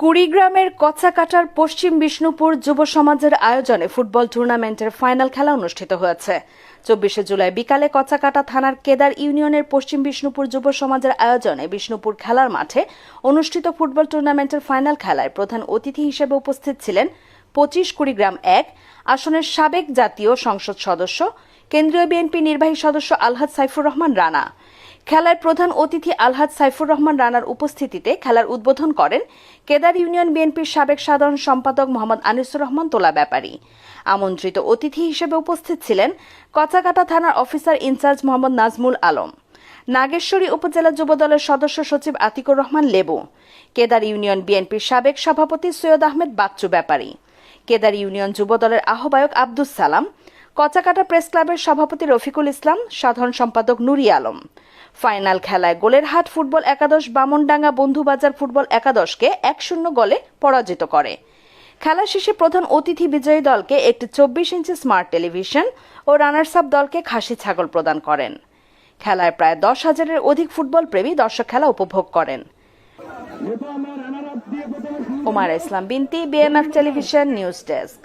কুড়িগ্রামের কচাকাটার পশ্চিম বিষ্ণুপুর যুব সমাজের আয়োজনে ফুটবল টুর্নামেন্টের ফাইনাল খেলা অনুষ্ঠিত হয়েছে। চব্বিশে জুলাই বিকালে কচাকাটা থানার কেদার ইউনিয়নের পশ্চিম বিষ্ণুপুর যুব সমাজের আয়োজনে বিষ্ণুপুর খেলার মাঠে অনুষ্ঠিত ফুটবল টুর্নামেন্টের ফাইনাল খেলায় প্রধান অতিথি হিসেবে উপস্থিত ছিলেন পঁচিশ কুড়িগ্রাম এক, আসনের সাবেক জাতীয় সংসদ সদস্য, কেন্দ্রীয় বিএনপি নির্বাহী সদস্য আলহাদ সাইফুর রহমান রানা। খেলায় প্রধান অতিথি আলহাজ সাইফুর রহমান রানার উপস্থিতিতে খেলার উদ্বোধন করেন কেদার ইউনিয়ন বিএনপির সাবেক সাধারণ সম্পাদক মোহাম্মদ আনিসুর রহমান তোলা ব্যাপারী। আমন্ত্রিত অতিথি হিসেবে উপস্থিত ছিলেন কচাকাটা থানার officer in charge Mohammad Nazmul Alam, Nageshwari উপজেলা যুবদলের সদস্য সচিব আতিকুর রহমান লেবু, কেদার ইউনিয়ন বিএনপির সাবেক সভাপতি সৈয়দ আহমেদ বাচ্চু ব্যাপারী, কেদার ইউনিয়ন যুবদলের আহ্বায়ক আব্দুস সালাম কচাকাটা প্রেস ক্লাবের সভাপতি রফিকুল ইসলাম, সাধারণ সম্পাদক নুরি আলম। ফাইনাল খেলায় গোলের হাট ফুটবল একাদশ, বামনডাঙ্গা বন্ধুবাজার ফুটবল একাদশকে এক শূন্য গোলে পরাজিত করে। খেলা শেষে প্রধান অতিথি বিজয়ী দলকে একটি চব্বিশ ইঞ্চি স্মার্ট টেলিভিশন ও রানার্স আপ দলকে খাসি ছাগল প্রদান করেন। খেলায় প্রায় দশ হাজারের অধিক ফুটবল প্রেমী দর্শক খেলা উপভোগ করেন। ওমার ইসলাম, বিনতি বিএমএফ টেলিভিশন, নিউজ ডেস্ক।